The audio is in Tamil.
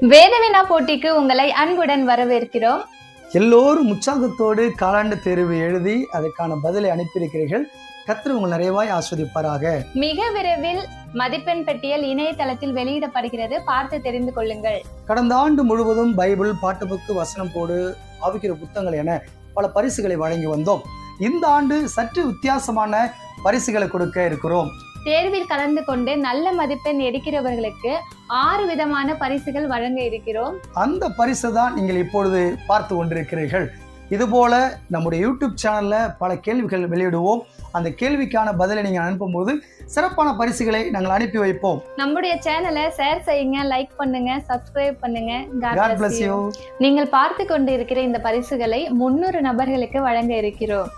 வேதவினா போட்டிக்கு உங்களை அன்புடன் வரவேற்கிறோம். எல்லோரும் உற்சாகத்தோடு காலாண்டு தேர்வு எழுதி அதற்கான பதிலை அனுப்பியிருக்கிறீர்கள். கர்த்தர் உங்கள் நிறைவாய் ஆஸ்வதிப்பாராக. மிக விரைவில் மதிப்பெண் பட்டியல் இணையதளத்தில் வெளியிடப்படுகிறது. பார்த்து தெரிந்து கொள்ளுங்கள். கடந்த ஆண்டு முழுவதும் பைபிள் பாட்டுப்புக்கு வசனம் போடு ஆவிக்கிற புத்தகங்கள் என பல பரிசுகளை வழங்கி வந்தோம். இந்த ஆண்டு சற்று வித்தியாசமான பரிசுகளை கொடுக்க இருக்கிறோம். தேர்வில் கலந்து கொண்டு நல்ல மதிப்பெண் எடுக்கிறவர்களுக்கு ஆறு விதமான பரிசுகள் வழங்க இருக்கிறோம். அந்த பரிசு தான் நீங்கள் இப்பொழுது பார்த்து கொண்டிருக்கிறீர்கள். இதுபோல நம்முடைய யூடியூப் சேனல்ல பல கேள்விகள் வெளியிடுவோம். அந்த கேள்விக்கான பதிலை நீங்கள் அனுப்பும்போது சிறப்பான பரிசுகளை நாங்கள் அனுப்பி வைப்போம். நம்முடைய சேனலை ஷேர் செய்யுங்க லைக் பண்ணுங்க சப்ஸ்கிரைப் பண்ணுங்க. நீங்கள் பார்த்து கொண்டு இருக்கிற இந்த பரிசுகளை முன்னூறு நபர்களுக்கு வழங்க இருக்கிறோம்.